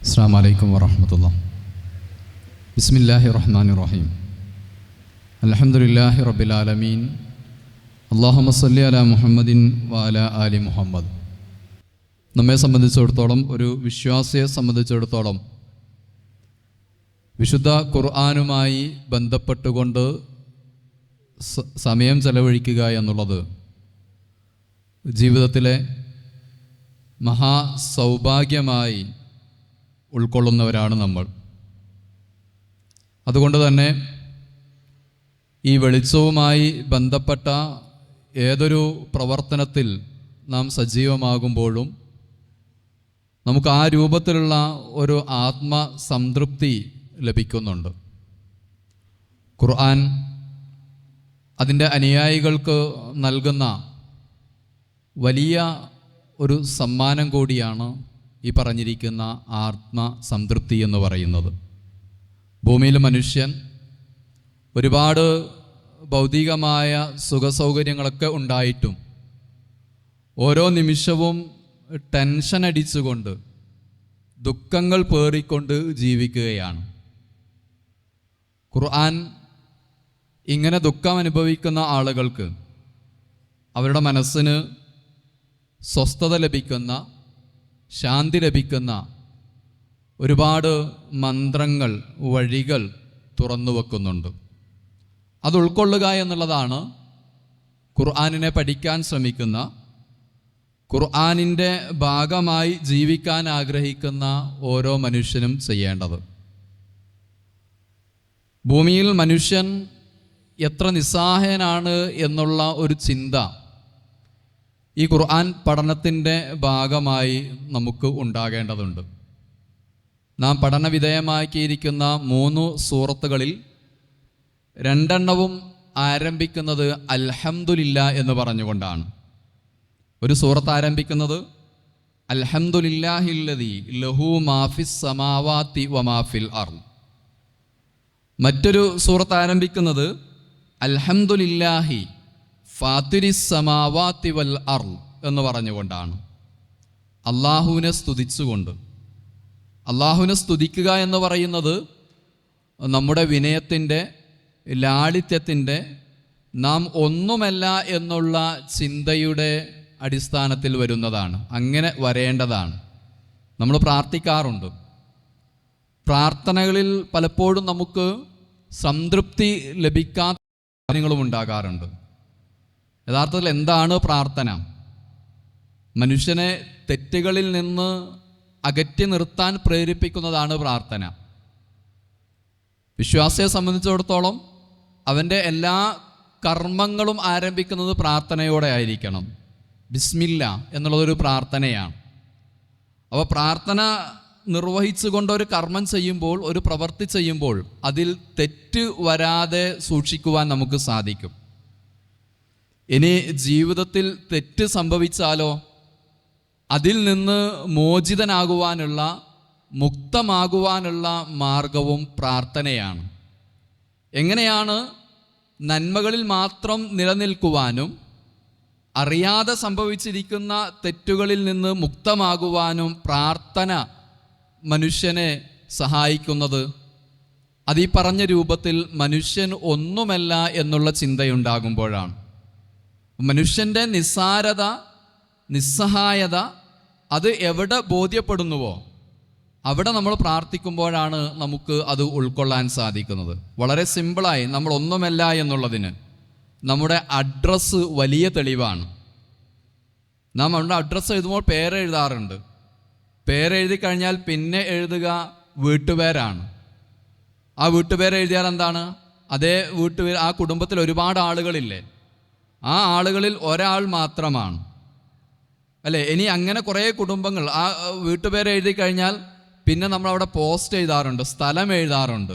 അസ്സാം വലൈക്കും വറഹമത്തുള്ള ബിസ്മില്ലാഹി റഹ്മാൻ റഹീം അലഹമുല്ലാഹി റബിലാലമീൻ അള്ളാഹു സല്ലി അല മുഹമ്മദിൻ വാല അലി മുഹമ്മദ്. നമ്മെ സംബന്ധിച്ചിടത്തോളം ഒരു വിശ്വാസിയെ സംബന്ധിച്ചിടത്തോളം വിശുദ്ധ ഖുർആാനുമായി ബന്ധപ്പെട്ടുകൊണ്ട് സമയം ചെലവഴിക്കുക എന്നുള്ളത് ജീവിതത്തിലെ മഹാസൗഭാഗ്യമായി ഉൾക്കൊള്ളുന്നവരാണ് നമ്മൾ. അതുകൊണ്ട് തന്നെ ഈ വെളിച്ചവുമായി ബന്ധപ്പെട്ട ഏതൊരു പ്രവർത്തനത്തിൽ നാം സജീവമാകുമ്പോഴും നമുക്ക് ആ രൂപത്തിലുള്ള ഒരു ആത്മസംതൃപ്തി ലഭിക്കുന്നുണ്ട്. ഖുർആൻ അതിന്റെ അനുയായികൾക്ക് നൽകുന്ന വലിയ ഒരു സമ്മാനം കൂടിയാണ് ഈ പറഞ്ഞിരിക്കുന്ന ആത്മസംതൃപ്തി എന്ന് പറയുന്നത്. ഭൂമിയിൽ മനുഷ്യൻ ഒരുപാട് ഭൗതികമായ സുഖസൗകര്യങ്ങളൊക്കെ ഉണ്ടായിട്ടും ഓരോ നിമിഷവും ടെൻഷൻ അടിച്ചുകൊണ്ട് ദുഃഖങ്ങൾ പേറിക്കൊണ്ട് ജീവിക്കുകയാണ്. ഖുർആൻ ഇങ്ങനെ ദുഃഖം അനുഭവിക്കുന്ന ആളുകൾക്ക് അവരുടെ മനസ്സിന് സ്വസ്ഥത ലഭിക്കുന്ന ശാന്തി ലഭിക്കുന്ന ഒരുപാട് മന്ത്രങ്ങൾ വഴികൾ തുറന്നു വെക്കുന്നുണ്ട്. അത് ഉൾക്കൊള്ളുക എന്നുള്ളതാണ് ഖുർആാനിനെ പഠിക്കാൻ ശ്രമിക്കുന്ന ഖുർആാനിന്റെ ഭാഗമായി ജീവിക്കാൻ ആഗ്രഹിക്കുന്ന ഓരോ മനുഷ്യനും ചെയ്യേണ്ടത്. ഭൂമിയിൽ മനുഷ്യൻ എത്ര നിസ്സഹായനാണ് എന്നുള്ള ഒരു ചിന്ത ഈ ഖുർആൻ പഠനത്തിന്റെ ഭാഗമായി നമുക്ക് ഉണ്ടാകേണ്ടതുണ്ട്. നാം പഠനവിധേയമാക്കിയിരിക്കുന്ന മൂന്ന് സൂറത്തുകളിൽ രണ്ടെണ്ണവും ആരംഭിക്കുന്നത് അൽഹംദുലില്ല എന്ന് പറഞ്ഞുകൊണ്ടാണ്. ഒരു സൂറത്ത് ആരംഭിക്കുന്നത് അൽഹംദുലില്ലാഹില്ലതി ലഹു മാഫിസ് സമാവാത്തി വമാഫിൽ അർ മറ്റൊരു സൂറത്ത് ആരംഭിക്കുന്നത് അൽഹംദുലില്ലാഹി ഫാത്തിരി സമാവാത്തി വൽ അർ എന്ന് പറഞ്ഞുകൊണ്ടാണ്. അള്ളാഹുവിനെ സ്തുതിച്ചുകൊണ്ട്. അള്ളാഹുവിനെ സ്തുതിക്കുക എന്ന് പറയുന്നത് നമ്മുടെ വിനയത്തിന്റെ ലാളിത്യത്തിന്റെ നാം ഒന്നുമല്ല എന്നുള്ള ചിന്തയുടെ അടിസ്ഥാനത്തിൽ വരുന്നതാണ്. അങ്ങനെ വരേണ്ടതാണ്. നമ്മൾ പ്രാർത്ഥിക്കാറുണ്ട്. പ്രാർത്ഥനകളിൽ പലപ്പോഴും നമുക്ക് സംതൃപ്തി ലഭിക്കാത്ത കാര്യങ്ങളും ഉണ്ടാകാറുണ്ട്. യഥാർത്ഥത്തിൽ എന്താണ് പ്രാർത്ഥന? മനുഷ്യനെ തെറ്റുകളിൽ നിന്ന് അകറ്റി നിർത്താൻ പ്രേരിപ്പിക്കുന്നതാണ് പ്രാർത്ഥന. വിശ്വാസിയെ സംബന്ധിച്ചിടത്തോളം അവന്റെ എല്ലാ കർമ്മങ്ങളും ആരംഭിക്കുന്നത് പ്രാർത്ഥനയോടെ ആയിരിക്കണം. ബിസ്മില്ല എന്നുള്ളതൊരു പ്രാർത്ഥനയാണ്. അപ്പോൾ പ്രാർത്ഥന നിർവഹിച്ചുകൊണ്ട് ഒരു കർമ്മം ചെയ്യുമ്പോൾ ഒരു പ്രവൃത്തി ചെയ്യുമ്പോൾ അതിൽ തെറ്റ് വരാതെ സൂക്ഷിക്കുവാൻ നമുക്ക് സാധിക്കും. ഇനി ജീവിതത്തിൽ തെറ്റ് സംഭവിച്ചാലോ? അതിൽ നിന്ന് മോചിതനാകുവാനുള്ള മുക്തമാകുവാനുള്ള മാർഗവും പ്രാർത്ഥനയാണ്. എങ്ങനെയാണ് നന്മകളിൽ മാത്രം നിലനിൽക്കുവാനും അറിയാതെ സംഭവിച്ചിരിക്കുന്ന തെറ്റുകളിൽ നിന്ന് മുക്തമാകുവാനും പ്രാർത്ഥന മനുഷ്യനെ സഹായിക്കുന്നത്? അത് പറഞ്ഞ രൂപത്തിൽ മനുഷ്യൻ ഒന്നുമല്ല എന്നുള്ള ചിന്തയുണ്ടാകുമ്പോഴാണ്. മനുഷ്യന്റെ നിസ്സാരത നിസ്സഹായത അത് എവിടെ ബോധ്യപ്പെടുന്നുവോ അവിടെ നമ്മൾ പ്രാർത്ഥിക്കുമ്പോഴാണ് നമുക്ക് അത് ഉൾക്കൊള്ളാൻ സാധിക്കുന്നത്. വളരെ സിമ്പിളായി നമ്മൾ ഒന്നുമല്ല എന്നുള്ളതിന് നമ്മുടെ അഡ്രസ്സ് വലിയ തെളിവാണ്. നാം നമ്മുടെ അഡ്രസ്സ് എഴുതുമ്പോൾ പേരെഴുതാറുണ്ട് പേരെഴുതി കഴിഞ്ഞാൽ പിന്നെ എഴുതുക വീട്ടുപേരാണ്. ആ വീട്ടുപേരെഴുതിയാൽ എന്താണ്? അതേ വീട്ടുപേര് ആ കുടുംബത്തിൽ ഒരുപാട് ആളുകളില്ലേ? ആ ആളുകളിൽ ഒരാൾ മാത്രമാണ്. അല്ലേ? ഇനി അങ്ങനെ കുറേ കുടുംബങ്ങൾ ആ വീട്ടുപേര് എഴുതി കഴിഞ്ഞാൽ പിന്നെ നമ്മൾ അവിടെ പോസ്റ്റ് എഴുതാറുണ്ട് സ്ഥലം എഴുതാറുണ്ട്.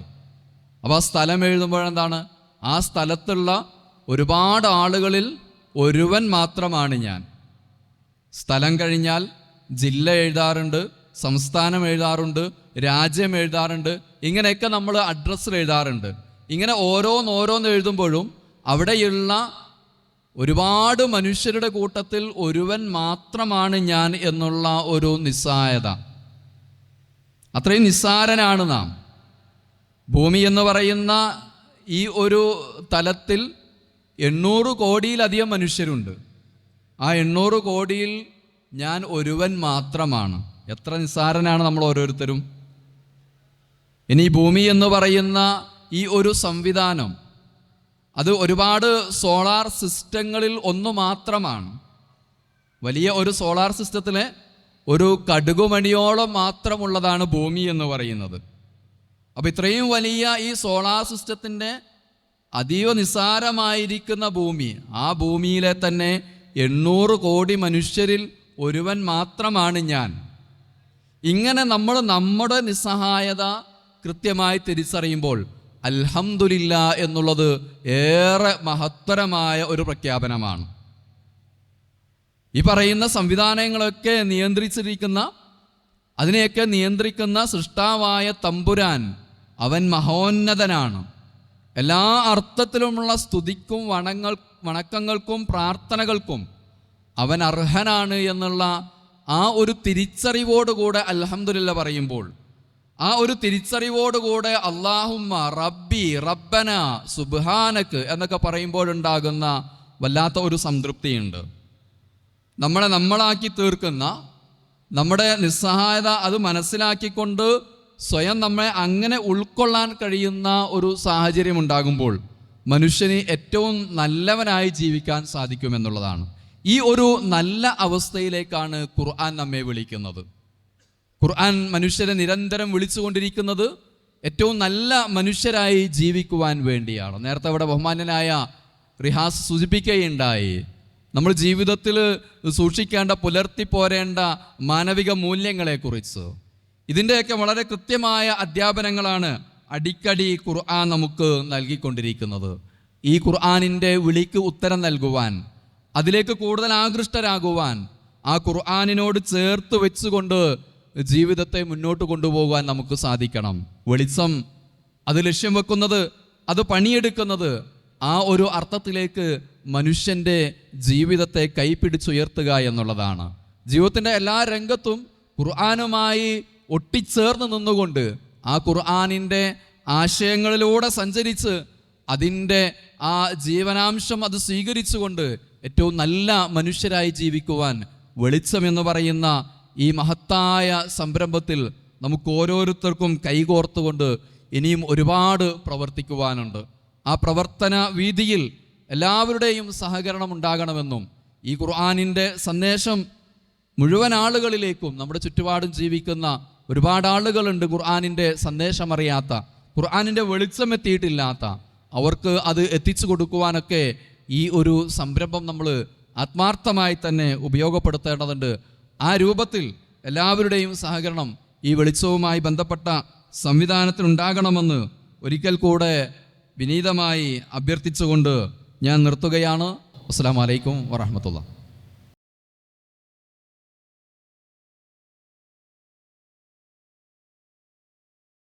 അപ്പോൾ ആ സ്ഥലം എഴുതുമ്പോഴെന്താണ് ആ സ്ഥലത്തുള്ള ഒരുപാട് ആളുകളിൽ ഒരുവൻ മാത്രമാണ് ഞാൻ. സ്ഥലം കഴിഞ്ഞാൽ ജില്ല എഴുതാറുണ്ട് സംസ്ഥാനം എഴുതാറുണ്ട് രാജ്യം എഴുതാറുണ്ട് ഇങ്ങനെയൊക്കെ നമ്മൾ അഡ്രസ്സിൽ എഴുതാറുണ്ട്. ഇങ്ങനെ ഓരോന്നോരോന്ന് എഴുതുമ്പോഴും അവിടെയുള്ള ഒരുപാട് മനുഷ്യരുടെ കൂട്ടത്തിൽ ഒരുവൻ മാത്രമാണ് ഞാൻ എന്നുള്ള ഒരു നിസ്സായത അത്രയും നിസ്സാരനാണ് നാം. ഭൂമി എന്ന് പറയുന്ന ഈ ഒരു തലത്തിൽ എണ്ണൂറ് കോടിയിലധികം മനുഷ്യരുണ്ട്. ആ എണ്ണൂറ് കോടിയിൽ ഞാൻ ഒരുവൻ മാത്രമാണ്. എത്ര നിസ്സാരനാണ് നമ്മൾ ഓരോരുത്തരും. ഇനി ഭൂമി എന്ന് പറയുന്ന ഈ ഒരു സംവിധാനം അത് ഒരുപാട് സോളാർ സിസ്റ്റങ്ങളിൽ ഒന്ന് മാത്രമാണ്. വലിയ ഒരു സോളാർ സിസ്റ്റത്തിലെ ഒരു കടുകുമണിയോളം മാത്രമുള്ളതാണ് ഭൂമി എന്ന് പറയുന്നത്. അപ്പോൾ ഇത്രയും വലിയ ഈ സോളാർ സിസ്റ്റത്തിന്റെ അതീവ നിസാരമായിരിക്കുന്ന ഭൂമി ആ ഭൂമിയിലെ തന്നെ എണ്ണൂറ് കോടി മനുഷ്യരിൽ ഒരുവൻ മാത്രമാണ് ഞാൻ. ഇങ്ങനെ നമ്മൾ നമ്മുടെ നിസ്സഹായത കൃത്യമായി തിരിച്ചറിയുമ്പോൾ അൽഹംദുലില്ല എന്നുള്ളത് ഏറെ മഹത്തരമായ ഒരു പ്രഖ്യാപനമാണ്. ഈ പറയുന്ന സംവിധാനങ്ങളൊക്കെ നിയന്ത്രിച്ചിരിക്കുന്ന അതിനെയൊക്കെ നിയന്ത്രിക്കുന്ന സൃഷ്ടാവായ തമ്പുരാൻ അവൻ മഹോന്നതനാണ്. എല്ലാ അർത്ഥത്തിലുമുള്ള സ്തുതിക്കും വണങ്ങൾ വണക്കങ്ങൾക്കും പ്രാർത്ഥനകൾക്കും അവൻ അർഹനാണ് എന്നുള്ള ആ ഒരു തിരിച്ചറിവോടുകൂടെ അലഹമുല്ല പറയുമ്പോൾ ആ ഒരു തിരിച്ചറിവോടുകൂടെ അള്ളാഹുമ്മ റബ്ബി റബ്ബന സുബാനക്ക് എന്നൊക്കെ പറയുമ്പോഴുണ്ടാകുന്ന വല്ലാത്ത ഒരു സംതൃപ്തിയുണ്ട്. നമ്മളെ നമ്മളാക്കി തീർക്കുന്ന നമ്മുടെ നിസ്സഹായത അത് മനസ്സിലാക്കിക്കൊണ്ട് സ്വയം നമ്മളെ അങ്ങനെ ഉൾക്കൊള്ളാൻ കഴിയുന്ന ഒരു സാഹചര്യം ഉണ്ടാകുമ്പോൾ മനുഷ്യന് ഏറ്റവും നല്ലവനായി ജീവിക്കാൻ സാധിക്കുമെന്നുള്ളതാണ്. ഈ ഒരു നല്ല അവസ്ഥയിലേക്കാണ് ഖുർആൻ നമ്മെ വിളിക്കുന്നത്. ഖുർആൻ മനുഷ്യരെ നിരന്തരം വിളിച്ചുകൊണ്ടിരിക്കുന്നത് ഏറ്റവും നല്ല മനുഷ്യരായി ജീവിക്കുവാൻ വേണ്ടിയാണ്. നേരത്തെ അവിടെ ബഹുമാനനായ റിഹാസ് സൂചിപ്പിക്കുകയുണ്ടായി. നമ്മൾ ജീവിതത്തിൽ സൂക്ഷിക്കേണ്ട പുലർത്തി പോരേണ്ട മാനവിക മൂല്യങ്ങളെക്കുറിച്ച്. ഇതിന്റെയൊക്കെ വളരെ കൃത്യമായ അധ്യാപനങ്ങളാണ് അടിക്കടി ഖുർആൻ നമുക്ക് നൽകിക്കൊണ്ടിരിക്കുന്നത്. ഈ ഖുർആാനിന്റെ വിളിക്ക് ഉത്തരം നൽകുവാൻ അതിലേക്ക് കൂടുതൽ ആകൃഷ്ടരാകുവാൻ ആ ഖുർആാനിനോട് ചേർത്ത് വെച്ചുകൊണ്ട് ജീവിതത്തെ മുന്നോട്ട് കൊണ്ടുപോകാൻ നമുക്ക് സാധിക്കണം. വെളിച്ചം അത് ലക്ഷ്യം വെക്കുന്നത് അത് പണിയെടുക്കുന്നത് ആ ഒരു അർത്ഥത്തിലേക്ക് മനുഷ്യന്റെ ജീവിതത്തെ കൈപ്പിടിച്ചുയർത്തുക എന്നുള്ളതാണ്. ജീവിതത്തിന്റെ എല്ലാ രംഗത്തും ഖുർആാനുമായി ഒട്ടിച്ചേർന്ന് നിന്നുകൊണ്ട് ആ ഖുർആാനിന്റെ ആശയങ്ങളിലൂടെ സഞ്ചരിച്ച് അതിന്റെ ആ ജീവനാംശം അത് സ്വീകരിച്ചുകൊണ്ട് ഏറ്റവും നല്ല മനുഷ്യരായി ജീവിക്കുവാൻ വെളിച്ചം എന്ന് പറയുന്ന ഈ മഹത്തായ സംരംഭത്തിൽ നമുക്ക് ഓരോരുത്തർക്കും കൈകോർത്തുകൊണ്ട് ഇനിയും ഒരുപാട് പ്രവർത്തിക്കുവാനുണ്ട്. ആ പ്രവർത്തന വീതിയിൽ എല്ലാവരുടെയും സഹകരണം ഉണ്ടാകണമെന്നും ഈ ഖുർആാനിന്റെ സന്ദേശം മുഴുവൻ ആളുകളിലേക്കും നമ്മുടെ ചുറ്റുപാടും ജീവിക്കുന്ന ഒരുപാട് ആളുകളുണ്ട് ഖുർആാനിന്റെ സന്ദേശം അറിയാത്ത ഖുർആാനിന്റെ വെളിച്ചം എത്തിയിട്ടില്ലാത്ത. അവർക്ക് അത് എത്തിച്ചു കൊടുക്കുവാനൊക്കെ ഈ ഒരു സംരംഭം നമ്മൾ ആത്മാർത്ഥമായി തന്നെ ഉപയോഗപ്പെടുത്തേണ്ടതുണ്ട്. ആ രൂപത്തിൽ എല്ലാവരുടെയും സഹകരണം ഈ വെളിച്ചവുമായി ബന്ധപ്പെട്ട സംവിധാനത്തിനുണ്ടാകണമെന്ന് ഒരിക്കൽ കൂടെ വിനീതമായി അഭ്യർത്ഥിച്ചുകൊണ്ട് ഞാൻ നിർത്തുകയാണ്. അസ്സാം വലൈക്കും വറഹമത്തുള്ള